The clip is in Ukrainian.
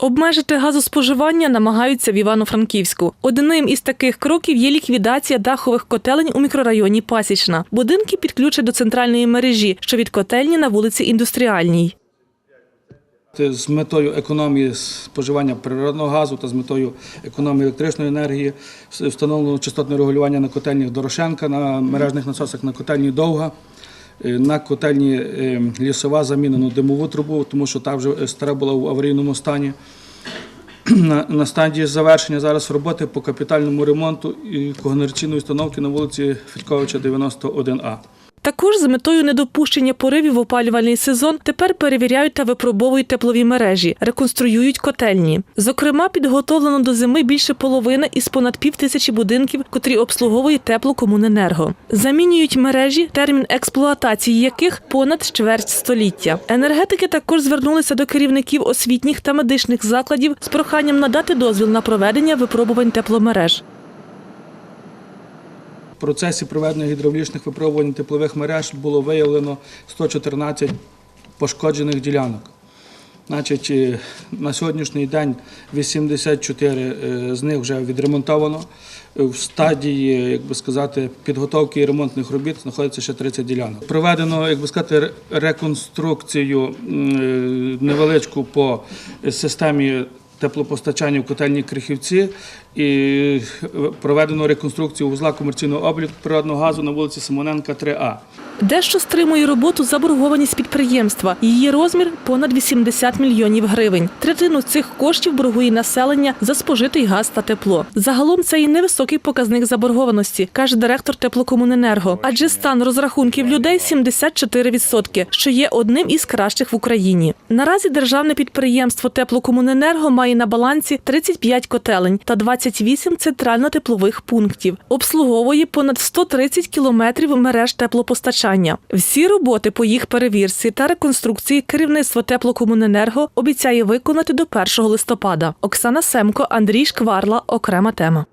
Обмежити газоспоживання намагаються в Івано-Франківську. Одним із таких кроків є ліквідація дахових котелень у мікрорайоні Пасічна. Будинки підключать до центральної мережі, що від котельні на вулиці Індустріальній. З метою економії споживання природного газу та з метою економії електричної енергії встановлено частотне регулювання на котельнях Дорошенка, на мережних насосах на котельні Довга, на котельні е, лісова замінено димову трубу, тому що та вже стара була в аварійному стані. На стадії завершення зараз роботи по капітальному ремонту і когенераційної установки на вулиці Федьковича 91А. Також з метою недопущення поривів опалювальний сезон тепер перевіряють та випробовують теплові мережі, реконструюють котельні. Зокрема, підготовлено до зими більше половини із понад пів тисячі будинків, котрі обслуговує теплокомуненерго. Замінюють мережі, термін експлуатації яких понад чверть століття. Енергетики також звернулися до керівників освітніх та медичних закладів з проханням надати дозвіл на проведення випробувань тепломереж. В процесі проведення гідравлічних випробувань теплових мереж було виявлено 114 пошкоджених ділянок. Значить, е, на сьогоднішній день 84 е, з них вже відремонтовано. Е, В стадії, як би сказати, підготовки і ремонтних робіт знаходиться ще 30 ділянок. Проведено, як би сказати, реконструкцію невеличку по системі теплопостачання в котельні Крихівці і е, проведено реконструкцію вузла комерційного обліку природного газу на вулиці Симоненка 3А. Дещо стримує роботу заборгованість підприємства. Її розмір понад 80 мільйонів гривень. Третину цих коштів боргує населення за спожитий газ та тепло. Загалом це і невисокий показник заборгованості, каже директор теплокомуненерго. Адже стан розрахунків людей 74%, що є одним із кращих в Україні. Наразі державне підприємство Теплокомуненерго має на балансі 35 котелень та 28 центрально-теплових пунктів. Обслуговує понад 130 кілометрів мереж теплопостачання. Всі роботи по їх перевірці та реконструкції керівництво Теплокомуненерго обіцяє виконати до 1 листопада. Оксана Семко, Андрій Шкварла. Окрема тема.